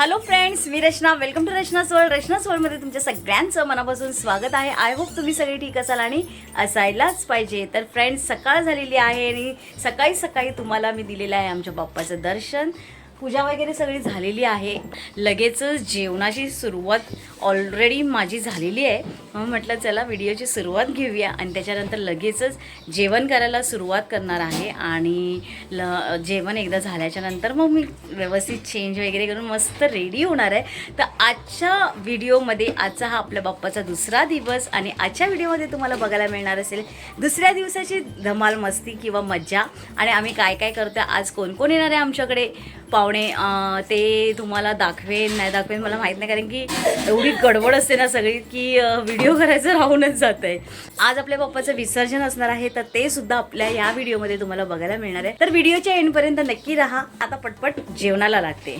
Hello friends मी Rachna. Welcome to Rachna सोळ रचना सोळमध्ये तुमच्या सगळ्यांचं मनापासून स्वागत आहे. आय होप तुम्ही सगळे ठीक असाल आणि असायलाच पाहिजे. तर फ्रेंड्स सकाळ झालेली आहे आणि सकाळी सकाळी तुम्हाला मी दिलेलं आहे आमच्या बाप्पाचं दर्शन. पूजा वगैरे सगळी झालेली आहे. लगेचच जेवणाची सुरुवात ऑलरेडी माझी झालेली आहे. मग म्हटलं चला व्हिडिओची सुरुवात घेऊया. आणि त्याच्यानंतर लगेचच जेवण करायला सुरुवात करणार आहे. आणि ल जेवण एकदा झाल्याच्यानंतर मग मी व्यवस्थित चेंज वगैरे करून मस्त रेडी होणार आहे. तर आजच्या व्हिडिओमध्ये आजचा हा आपल्या बाप्पाचा दुसरा दिवस आणि आजच्या व्हिडिओमध्ये तुम्हाला बघायला मिळणार असेल दुसऱ्या दिवसाची धमाल मस्ती किंवा मज्जा. आणि आम्ही काय काय करतो आज कोण कोण येणार आहे आमच्याकडे? पाहुणे ते तुम्हाला दाखवेन नाही दाखवेन मला माहीत नाही कारण की एवढी गडबड असते ना सगळी की व्हिडिओ करायचं राहूनच जात आहे आज आपल्या बाप्पाचं विसर्जन असणार आहे तर ते सुद्धा आपल्या या व्हिडिओमध्ये तुम्हाला बघायला मिळणार आहे. तर व्हिडिओच्या एंडपर्यंत नक्की राहा. आता पटपट जेवणाला लागते.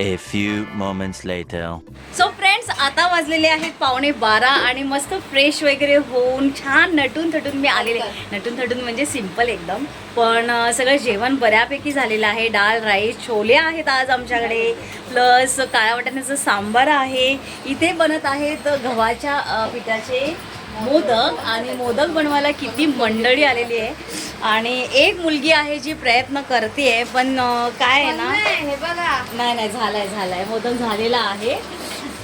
A few moments later. So friends आता वाजलेले आहेत पावणे बारा आणि मस्त फ्रेश वगैरे होऊन छान नटून थटून मी आलेले. नटून थटून म्हणजे सिंपल एकदम. पण अं, सगळं जेवण बऱ्यापैकी झालेलं आहे. डाळ राईस छोले आहेत आज आमच्याकडे. प्लस काळ्या वाटाण्याचं सांबार आहे. इथे बनत आहेत गव्हाच्या अं, पिठाचे. मोदक आणि मोदक बनवायला किती मंडळी आलेली आहे. आणि एक मुलगी आहे जी प्रयत्न करते पण काय आहे ना? हे बघा. नाही नाही झालाय झालाय. मोदक झालेला आहे.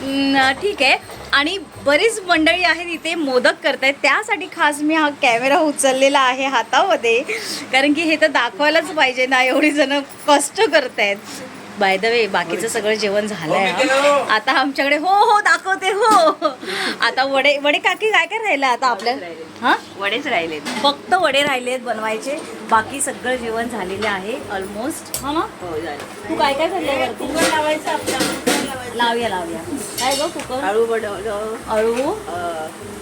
न, ठीक आहे. आणि बरीच मंडळी आहेत इथे मोदक करतायत. त्यासाठी खास मी हा कॅमेरा उचललेला आहे हातामध्ये. कारण की हे तर दाखवायलाच पाहिजे ना एवढी जण कष्ट करतायत. बाय द वे बाकीचं सगळं जेवण झालंय हा. आता आमच्याकडे हो हो दाखवते हो. आता वडे वडे काकी काय काय राहिलं आता आपल्या? हा? वडेच राहिले. फक्त वडे राहिलेत बनवायचे. बाकी सगळं जेवण झालेले आहे ऑलमोस्ट हा ना? हो झालं. तू काय काय कुकर लावायचं आपला. लावूया लावूया. काय ग कुकर? आळू बनवलं. अळू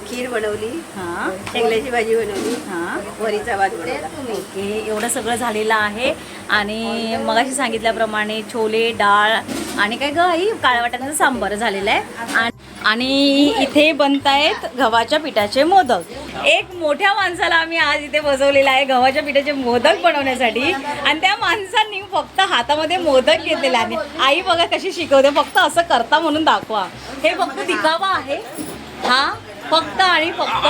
खीर बनवली. हा. शेंगल्याची भाजी बनवली. हा. वरीचा भात बनवला. ओके एवढं सगळं झालेलं आहे. आणि मगाशी सांगितल्याप्रमाणे छोले डाळ आणि काय ग आई? काळ्या वाटाण्याचं सांबार झालेलं आहे. आणि- आणि इथे बनतायत गव्हाच्या पिठाचे मोदक. एक मोठ्या माणसाला आम्ही आज इथे बसवलेला आहे गव्हाच्या पिठाचे मोदक बनवण्यासाठी. आणि त्या माणसांनी फक्त हातामध्ये मोदक घेतलेले आहे आई बघा कशी शिकवते. फक्त असं करता म्हणून दाखवा. हे फक्त दिखावा आहे. हा फक्त आणि फक्त.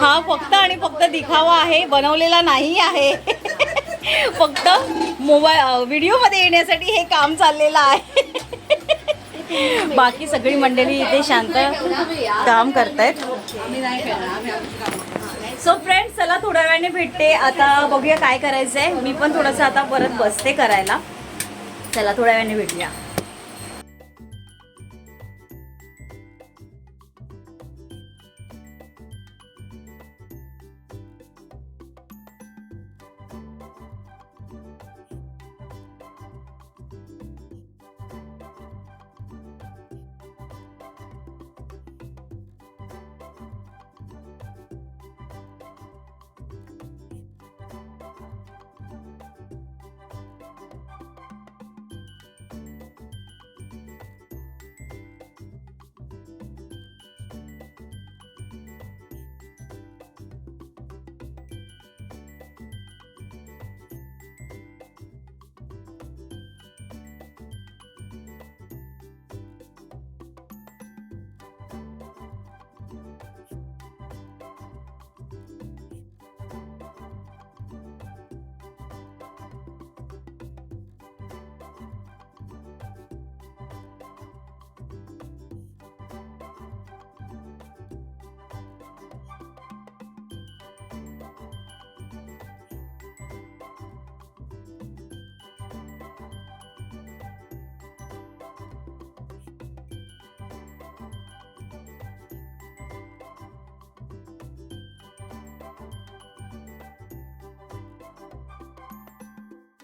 हा फक्त आणि फक्त दिखावा आहे. बनवलेला नाही आहे. फक्त मोबाईल व्हिडिओमध्ये येण्यासाठी हे काम चाललेलं आहे. बाकी सगळी मंडळी इथे शांत काम करतायत. सो फ्रेंड्स चला थोड्या वेळाने भेटते. आता बघूया काय करायचं आहे मी पण थोडंसं आता परत बसते करायला. चला थोड्या वेळाने भेटूया.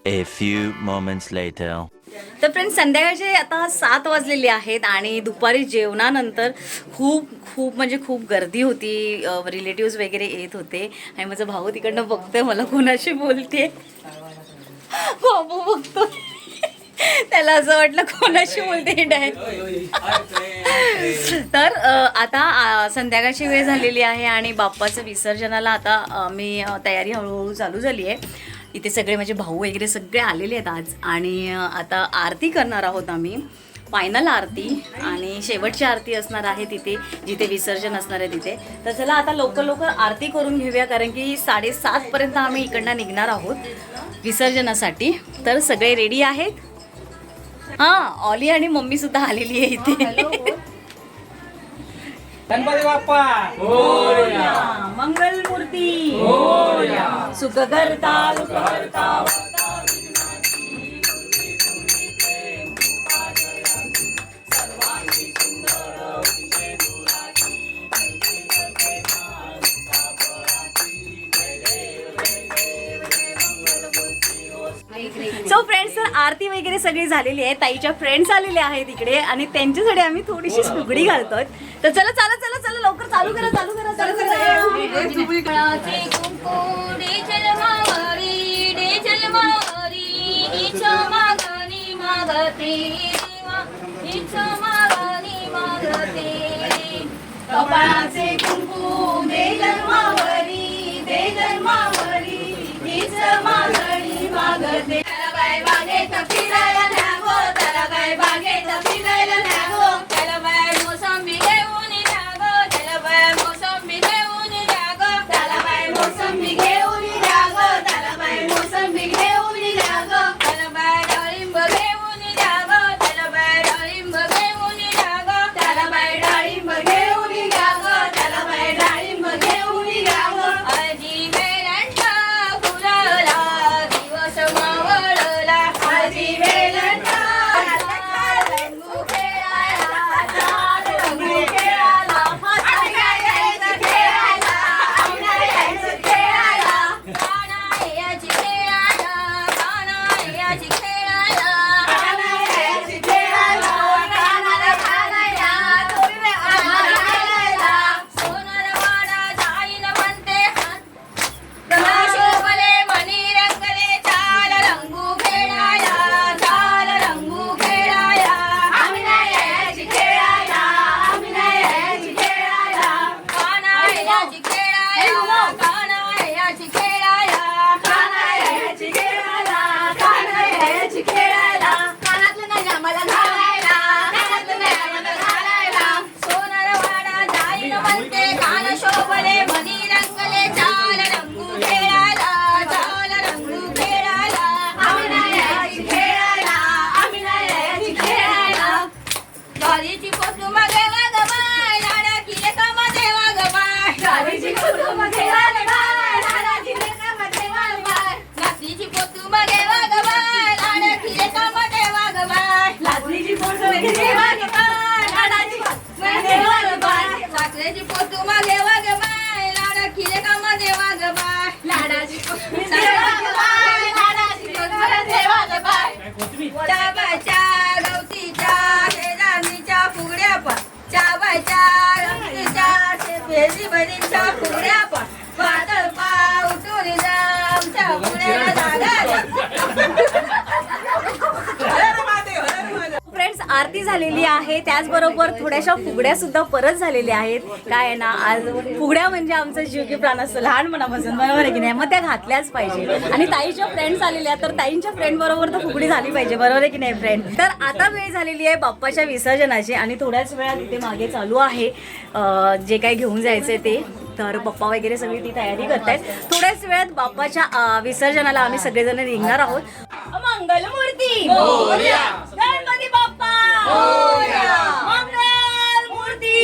A few moments later. तर फ्रेंड्स संध्याकाळचे आता सात वाजलेले आहेत आणि दुपारी जेवणानंतर खूप खूप म्हणजे खूप गर्दी होती. रिलेटिव्ह वगैरे येत होते. आणि माझा भाऊ तिकडनं बघतोय मला कोणाशी बोलते. बाबू बघतो त्याला असं वाटलं कोणाशी बोलते डाय तर आता संध्याकाळची वेळ झालेली आहे आणि बाप्पाचं विसर्जनाला आता मी तयारी हळूहळू चालू झाली आहे इथे सगळे माझे भाऊ वगैरे सगळे आलेले आहेत आज. आणि आता आरती करणार आहोत आम्ही. फायनल आरती आणि शेवटची आरती असणार आहे तिथे जिथे विसर्जन असणार आहे तिथे. तर चला आता लवकर लवकर आरती करून घेऊया कारण की साडेसातपर्यंत आम्ही इकडनं निघणार आहोत विसर्जनासाठी. तर सगळे रेडी आहेत? हां ऑली आणि मम्मी सुद्धा आलेली आहे इथे. गणपती बाप्पा! मंगल मूर्ती सुख करता सो फ्रेंड्स तर आरती वगैरे सगळी झालेली आहे. ताईच्या फ्रेंड्स आलेले आहेत इकडे. आणि त्यांच्यासाठी आम्ही थोडीशी फुगडी घालतोय. तर चला चला चला चला लवकर चालू करा चालू करा चालू कपाळाचे कुंकू दे जन्मावरी दे जन्मावरी हीच मागणी मागते बाय मागे फिरायला आरती झालेली आहे. त्याचबरोबर थोड्याशा फुगड्या सुद्धा परत झालेल्या आहेत. काय आहे ना आज फुगड्या म्हणजे आमचं जीव की प्राण असतं लहानपणापासून बरोबर आहे की नाही? मग त्या घातल्याच पाहिजे. आणि ताईच्या फ्रेंड्स आलेल्या तर ताईंच्या फ्रेंड बरोबर तर फुगडी झाली पाहिजे बरोबर आहे की नाही फ्रेंड तर आता वेळ झालेली आहे बाप्पाच्या विसर्जनाची आणि थोड्याच वेळात इथे मागे चालू आहे जे काही घेऊन जायचंय ते. तर पप्पा वगैरे सगळी ती तयारी करतायत. थोड्याच वेळात बाप्पाच्या विसर्जनाला आम्ही सगळेजण निघणार आहोत. मंगलमूर्ती! मंगल मूर्ती.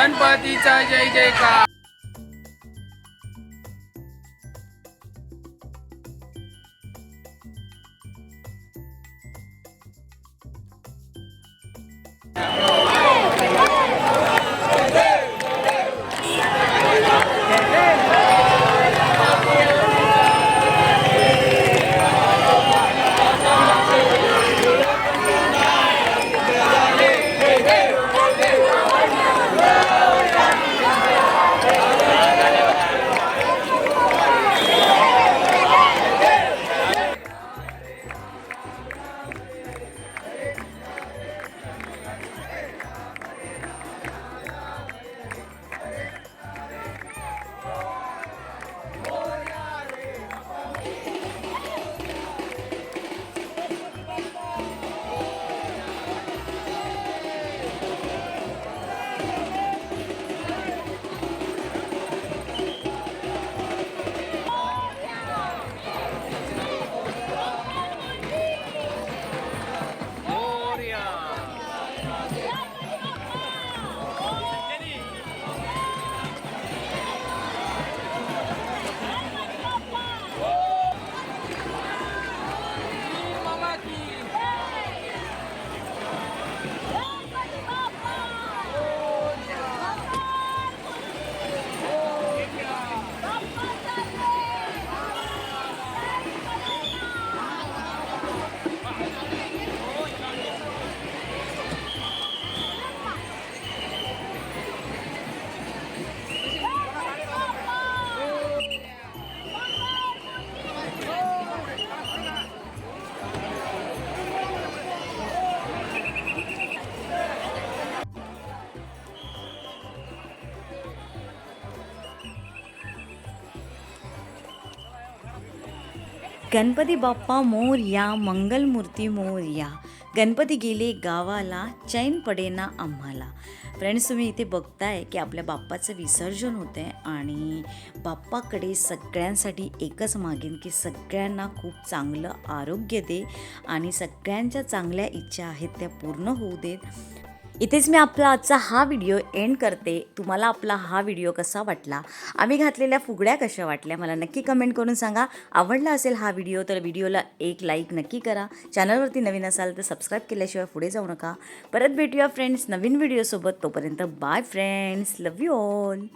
गणपतीचा जय जयकार. गणपती बाप्पा मोरया मंगलमूर्ती मोरया गणपती गेले गावाला चैन पडेना आम्हाला. फ्रेंड्स तुम्ही इथे बघताय की आपल्या बाप्पाचं विसर्जन होतं आहे आणि बाप्पाकडे सगळ्यांसाठी एकच मागेन की सगळ्यांना खूप चांगलं आरोग्य दे आणि सगळ्यांच्या चांगल्या इच्छा आहेत त्या पूर्ण होऊ देत. इथेच मी आपला आजचा हा व्हिडिओ एंड करते. तुम्हाला आपला हा व्हिडिओ कसा वाटला? आम्ही घातलेल्या फुगड्या कशा वाटल्या? मला नक्की कमेंट करून सांगा. आवडला असेल हा व्हिडिओ तर व्हिडिओला एक लाईक नक्की करा. चॅनलवरती नवीन असाल तर सबस्क्राईब केल्याशिवाय पुढे जाऊ नका. परत भेटूया फ्रेंड्स नवीन व्हिडिओसोबत तोपर्यंत bye friends love you all